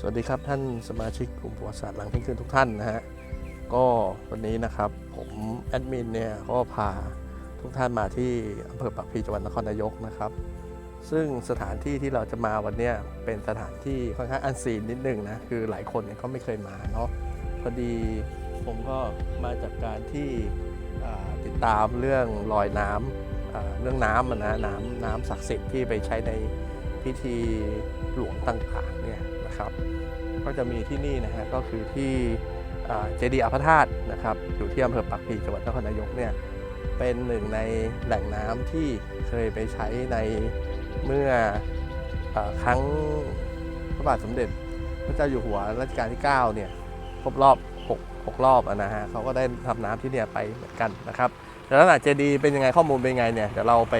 สวัสดีครับท่านสมาชิกกลุ่มประวัติศาสตร์หลังเที่ยงคืนทุกท่านนะฮะก็วันนี้นะครับผมแอดมินเนี่ยก็พาทุกท่านมาที่อำเภอปากพลีจังหวัดนครนายกนะครับ ซึ่งสถานที่ที่เราจะมาวันนี้เป็นสถานที่ค่อนข้างอันซีนนิดนึงนะคือหลายคนเนี่ยก็ไม่เคยมาเนาะพอดีผมก็มาจากการที่ติดตามเรื่องลอยน้ำเรื่องน้ำนะน้ำน้ำศักดิ์สิทธิ์ที่ไปใช้ในพิธีหลวงต่างๆเนี่ย นะครับ ก็จะมีที่นี่นะฮะก็คือที่เจดีย์อภธาตุนะครับอยู่ที่อำเภอปากพีจังหวัดนครนายกเนี่ยเป็นหนึ่งในแหล่งน้ำที่เคยไปใช้ในเมื่ออครั้งพระบาทสมเด็จ พระเจ้าอยู่หัวรัชกาลที่ 9 เนี่ยครบรอบ 6 6 รอบนะฮะเขาก็ได้ทำน้ำที่เนี่ยไปเหมือนกันนะครับแล้วลักษณะเจดีย์เป็นยังไงข้อมูลเป็นยังไงเนี่ยเดี๋ยวเราไป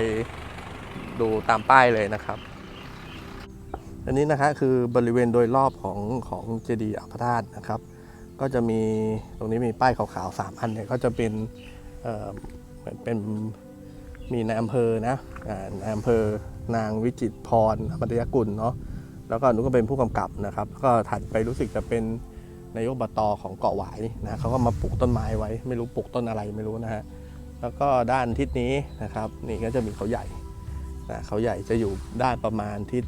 ดูตามป้ายเลยนะครับ อันนี้นะคะคือบริเวณโดยรอบของของเจดีย์อัครธาตุนะครับ ก็จะมีตรงนี้มีป้ายขาวๆสามอันเนี่ยก็จะเป็นเเหมือนเป็นมีในอำเภอนะอ่าในอำเภอนางวิจิตรพรอมตยกุลเนาะแล้วก็นนู้นก็เป็นผู้กำกับนะครับ ก็ถัดไปรู้สึกจะเป็นนายกบตของเกาะหวายนะเขาก็มาปลูกต้นไม้ไว้ ไม่รู้ปลูกต้นอะไรไม่รู้นะฮะแล้วก็ด้านทิศนี้นะครับ นี่ก็จะมีเขาใหญ่นะเขาใหญ่จะอยู่ด้านประมาณทิศ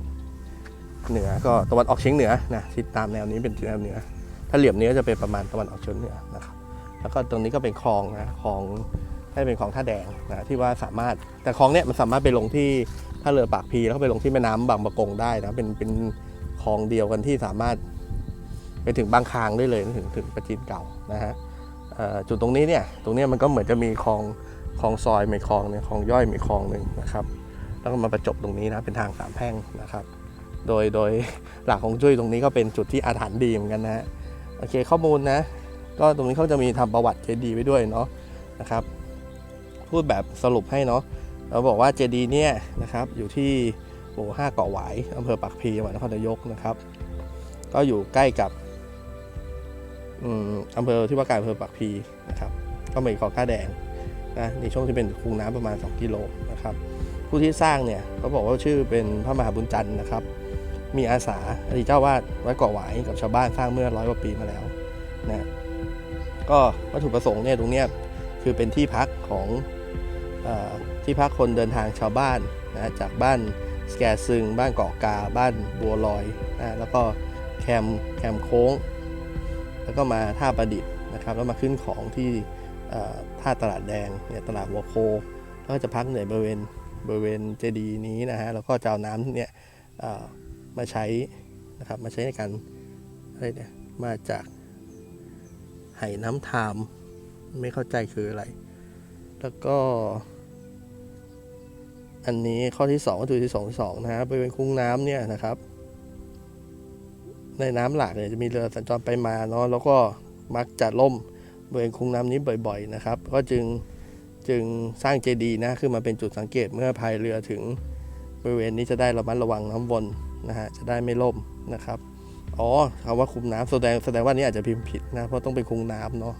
เหนือก็ตะวันออกเฉียงเหนือนะทิศตามแนวนี้เป็นแนวเหนือ ถ้าเหลี่ยมนี้ก็จะเป็นประมาณตะวันออกเฉียงเหนือนะครับแล้วก็ตรงนี้ก็เป็นคลองนะคลองให้เป็นคลองท่าแดงนะที่ว่าสามารถแต่คลองเนี้ยมันสามารถไปลงที่ท่าเรือปากพีแล้วก็ไปลงที่แม่น้ำบางประกงได้นะเป็นเป็นคลองเดียวกันที่สามารถไปถึงบางคางได้เลยถึงถึงประจีนเก่านะฮะจุดตรงนี้เนี่ยตรงนี้มันก็เหมือนจะมีคลองคลองซอยมีคลองเนี่ยคลองย่อยมีคลองหนึ่งนะครับ แล้วก็มาประจบตรงนี้นะเป็นทางสามแพร่งนะครับ โดยโดยหลักของจุ้ยตรงนี้ก็เป็นจุดที่อาถรรพ์ดีเหมือนกันนะฮะโอเคข้อมูลนะ ก็ตรงนี้เขาจะมีทำประวัติเจดีไว้ด้วยเนาะนะครับ พูดแบบสรุปให้เนาะเราบอกว่าเจดีเนี่ยนะครับอยู่ที่หมู่5เกาะหวายอำเภอปากพีจังหวัดนครนายกนะครับ ก็อยู่ใกล้กับอำเภอที่ว่าการอำเภอปากพีนะครับก็มีเกาะก้าแดงนะในช่วงที่เป็นคูน้ำประมาณ 2 กิโลนะครับผู้ที่สร้างเนี่ยเขาบอกว่าชื่อเป็นพระมหาบุญจันทร์นะครับ มีอาสาอดีตเจ้าวาดวัดเกาะหวายกับชาวบ้านสร้างเมื่อร้อยกว่าปีมาแล้วนะก็วัตถุประสงค์เนี่ยตรงเนี้ยคือเป็นที่พักของออที่พักคนเดินทางชาวบ้านนะจากบ้านสแกซึง บ้านเกาะกา บ้านบัวลอยนะแล้วก็แคมแคมโค้ง แล้วก็มาท่าประดิษฐ์นะครับ แล้วมาขึ้นของที่ท่าตลาดแดงเนี่ยตลาดหัวโค แล้วก็จะพักเหนื่อยบริเวณบริเวณเจดีย์นี้นะฮะแล้วก็จะเอาน้ำเนี่ย มาใช้นะครับมาใช้ในการอะไรเนี่ยมาจากไหน้ำทามไม่เข้าใจคืออะไร แล้วก็ อันนี้ข้อที่2วัตถุที่2ที่2นะฮะบริเวณคุ้งน้ำเนี่ยนะครับ ในน้ำหลากเนี่ยจะมีเรือสัญจรไปมาเนาะแล้วก็มักจะล่มบริเวณคุ้งน้ำนี้บ่อยๆนะครับ ก็จึงจึงสร้างเจดีย์นะขึ้นมาเป็นจุดสังเกตเมื่อพายเรือถึงบริเวณนี้จะได้ระมัดระวังน้ำวน นะฮะจะได้ไม่ล่มนะครับอ๋อคำว่าคุมน้ำแสดงแสดงว่านี่อาจจะพิมพ์ผิดนะเพราะต้องเป็นคุมน้ำเนาะ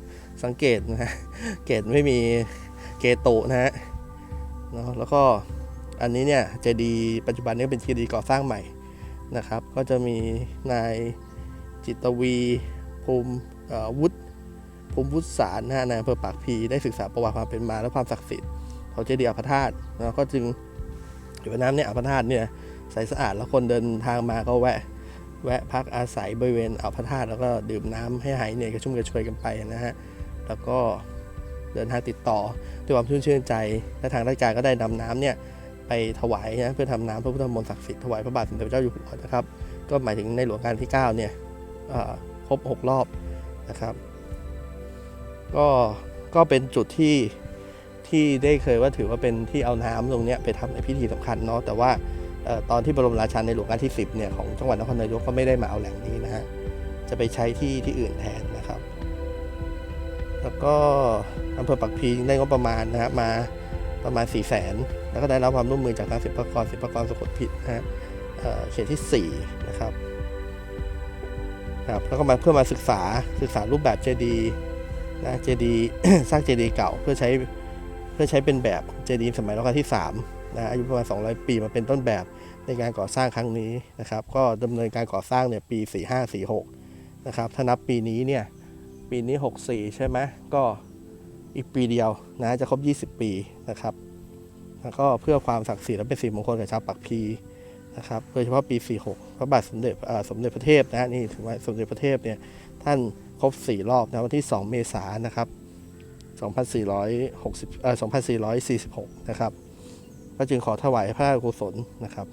สังเกตนะฮะเกตไม่มีเกโตนะฮะเนาะแล้วก็อันนี้เนี่ยเจดีปัจจุบันนี้เป็นเจดีก่อสร้างใหม่นะครับ ก็จะมีนายจิตวีภูมิวุฒิภูมิพุทธสารนะฮะในอำเภอปากพีได้ศึกษาประวัติความเป็นมาและความศักดิ์สิทธิ์ของเจดีย์อัปธาตุแล้วก็จึงอยู่น้ำเนี่ยอัปธาตุเนี่ย ใสสะอาดแล้วคนเดินทางมาก็แวะ แวะพักอาศัยบริเวณอัปธาตุแล้วก็ดื่มน้ำให้หายเหนื่อยกระชุ่มกระชวยกันไปนะฮะแล้วก็เดินทางติดต่อด้วยความชื่นชื่นใจและทางราชการก็ได้นำน้ำเนี่ยไปถวายนะเพื่อทำน้ำพระพุทธมนต์ศักดิ์สิทธิ์ถวายพระบาทสมเด็จพระเจ้าอยู่หัวนะครับ ก็หมายถึงในหลวงการที่ 9 เนี่ยครบ 6 รอบนะครับ ก็ก็เป็นจุดที่ที่ได้เคยว่าถือว่าเป็นที่เอาน้ำตรงเนี้ยไปทำในพิธีสำคัญเนาะแต่ว่า ตอนที่บรมราชาในหลวงรัชกาที่ 10เนี่ยของจังหวัดนครนายกก็ไม่ได้มาเอาแหล่งนี้นะฮะจะไปใช้ที่ที่อื่นแทนนะครับ แล้วก็อำเภอปักพีได้งบประมาณนะฮะมาประมาณ4ี่แสนแล้วก็ได้รับความร่วมมือจากทางศิลปากรศิลปากรสะกดผิดนะฮะเเขตที่ 4 นะครับครับแล้วก็มาเพื่อมาศึกษาศึกษารูปแบบเจดีย์นะเจดีย์สร้างเจดีย์เก่าเพื่อใช้เพื่อใช้เป็นแบบเจดีย์สมัยรัชกาลที่ นะอายุประมาณ 200 ปีมาเป็นต้นแบบในการก่อสร้างครั้งนี้นะครับ ก็ดำเนินการก่อสร้างเนี่ยปี 4546 นะครับ ถ้านับปีนี้เนี่ย ปีนี้ 64 ใช่ไหมก็อีกปีเดียวนะจะครบ 20 ปีนะครับ แล้วก็เพื่อความศักดิ์สิทธิ์และเป็นสิริมงคลกับชาวปักพีนะครับโดยเฉพาะปี 46 พระบาทสมเด็จสมเด็จพระเทพนะนี่ถือว่าสมเด็จพระเทพเนี่ยท่านครบ 4 รอบนะวันที่ 2 เมษายนนะครับ 2460เอ่อ2446 นะครับ ก็จึงขอถวายพระราชกุศลนะครับ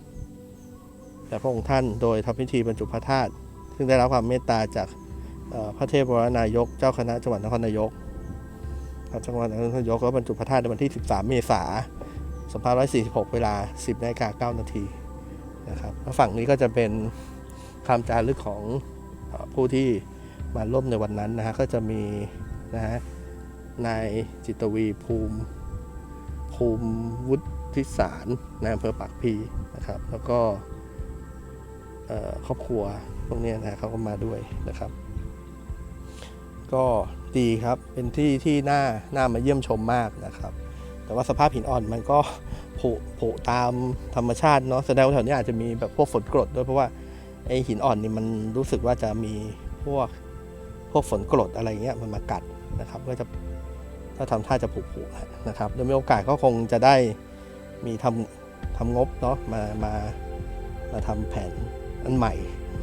แด่พระองค์ท่านโดยทำพิธีบรรจุพระธาตุซึ่งได้รับความเมตตาจากพระเทพวรนายก เจ้าคณะจังหวัดนครนายกครับจังหวัดนครนายกก็บรรจุพระธาตุในวันที่ 13 เมษายน2546 เวลา 10นาฬิกา9นาทีนะครับแล้วฝั่งนี้ก็จะเป็นคำจารึกของอผู้ที่มาร่วมในวันนั้นนะฮะก็จะมีนะฮะนายจิตวีภูมิ ภูมิวุฒิ ที่สารในอำเภอปากพีนะครับ แล้วก็ครอบครัวพวกนี้นะเขาก็มาด้วยนะครับ ก็ดีครับเป็นที่ที่น่าน่ามาเยี่ยมชมมากนะครับ แต่ว่าสภาพหินอ่อนมันก็ผุผุตามธรรมชาติเนาะแสดงว่าแถวนี้อาจจะมีแบบพวกฝนกรดด้วยเพราะว่าไอหินอ่อนนี่มันรู้สึกว่าจะมีพวกพวกฝนกรดอะไรเงี้ยมันมากัดนะครับ ก็จะถ้าทำท่าจะผุๆนะครับโดยมีโอกาสก็คงจะได้ มีทำทำงบเนาะมามามาทำแผนอันใหม่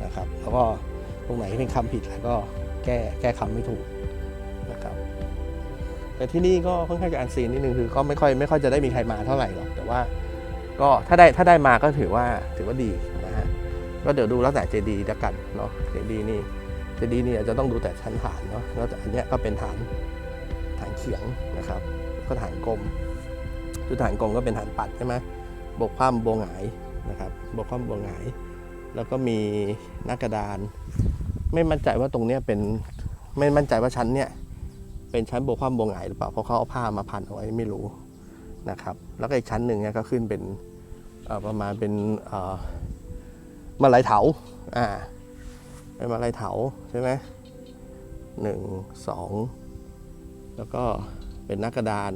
นะครับ แล้วก็ตรงไหนเป็นคำผิดแล้วก็แก้แก้คำไม่ถูกนะครับแต่ที่นี่ก็ค่อนข้างจะอันซีนนิดนึงคือก็ไม่ค่อยไม่ค่อยจะได้มีใครมาเท่าไหร่หรอกแต่ว่าก็ถ้าได้ถ้าได้มาก็ถือว่าถือว่าดีนะฮะก็เดี๋ยวดูแล้วแต่เจดีแล้วกันเนาะเจดีนี่เจดีนี่อาจจะต้องดูแต่ชั้นฐานเนาะแล้วแต่อันเนี้ยก็เป็นฐานฐานเขียงนะครับแล้วก็ฐานกลม คือฐานกลมก็เป็นฐานปัดใช่ไหมบกคว่ำโบวหงายนะครับบกคว่ำโบวหงาย แล้วก็มีหน้ากระดาน ไม่มั่นใจว่าตรงเนี้ยเป็นไม่มั่นใจว่าชั้นเนี้ยเป็นชั้นโบวความโบวหงายหรือเปล่าเพราะเขาเอาผ้ามาพันเอาไว้ไม่รู้นะครับแล้วก็อีกชั้นหนึ่งเนี่ยก็ขึ้นเป็นประมาณเป็นมาลายเถาอ่าเป็นมาลายเถาใช่ไหมหนึ่งสองแล้วก็เป็นหน้ากระดาน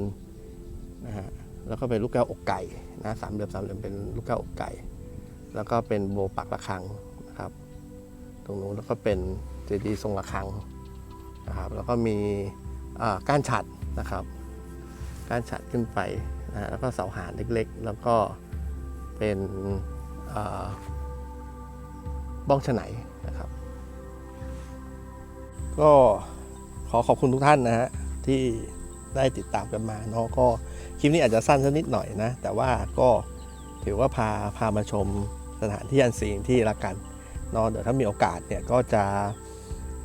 นะฮะ แล้วก็เป็นลูกแก้วอกไก่นะสามเหลี่ยมสามเหลี่ยมเป็นลูกแก้วอกไก่ แล้วก็เป็นโบปักระฆังนะครับ ตรงนู้นแล้วก็เป็นเจดีย์ทรงระฆังนะครับแล้วก็มีก้านฉัดนะครับ ก้านฉัดขึ้นไปนะฮะแล้วก็เสาหานเล็กๆ แล้วก็เป็นบ้องฉไนนะครับ ก็ขอขอบคุณทุกท่านนะฮะที่ได้ติดตามกันมาเนาะก็ คลิปนี้อาจจะสั้นสักนิดหน่อยนะ แต่ว่าก็ถือว่าพาพามาชมสถานที่อันซีนที่ละกันเนาะเดี๋ยวถ้ามีโอกาสเนี่ยก็จะ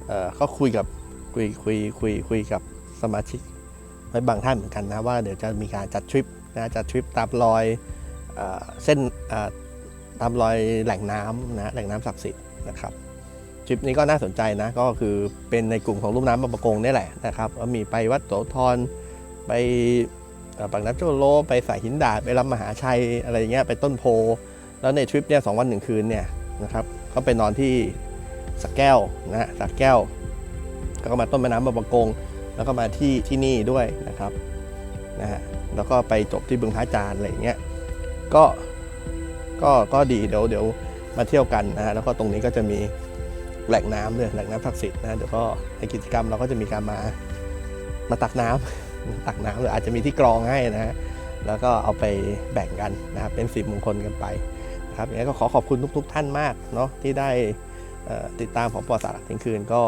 เอ่อก็คุยกับคุยคุยคุยคุยกับสมาชิกไว้บางท่านเหมือนกันนะว่าเดี๋ยวจะมีการจัดทริปนะจัดทริปตามรอยเอ่อเส้นเอ่อตามรอยแหล่งน้ำนะแหล่งน้ำศักดิ์สิทธิ์นะครับทริปนี้ก็น่าสนใจนะก็คือเป็นในกลุ่มของลุ่มน้ำบางประกงนี่แหละนะครับก็มีไปวัดโสธรไป ปากน้ำโจโลไปสายหินดาดไปลำมหาชัยอะไรอย่างเงี้ยไปต้นโพ แล้วในทริปเนี่ยสองวันหนึ่งคืนเนี่ยนะครับก็ไปนอนที่สักแก้วนะสักแก้วแล้วก็มาต้นแม่น้ำบางประกง แล้วก็มาที่ที่นี่ด้วยนะครับนะฮะแล้วก็ไปจบที่บึงพระจานทร์อะไรอย่างเงี้ยก็ก็ก็ดีเดี๋ยวเดี๋ยวมาเที่ยวกันนะฮะแล้วก็ตรงนี้ก็จะมีแหล่งน้ำด้วยแหล่งน้ำศักดิ์สิทธิ์นะเดี๋ยวก็ในกิจกรรมเราก็จะมีการมามาตักน้ำ ตักน้ำหรืออาจจะมีที่กรองให้นะฮะแล้วก็เอาไปแบ่งกันนะครับเป็นสิบมงคลกันไปนะครับอย่างนี้นก็ขอขอบคุณทุก ๆ ท่านมากเนาะที่ได้ติดตามของปอสารักทิ้งคืนก็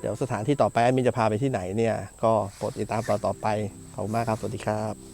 เดี๋ยวสถานที่ต่อไปอมินจะพาไปที่ไหนเนี่ยก็โปรดติดตามต่อต่อไปขอบคุณมากครับสวัสดีครับ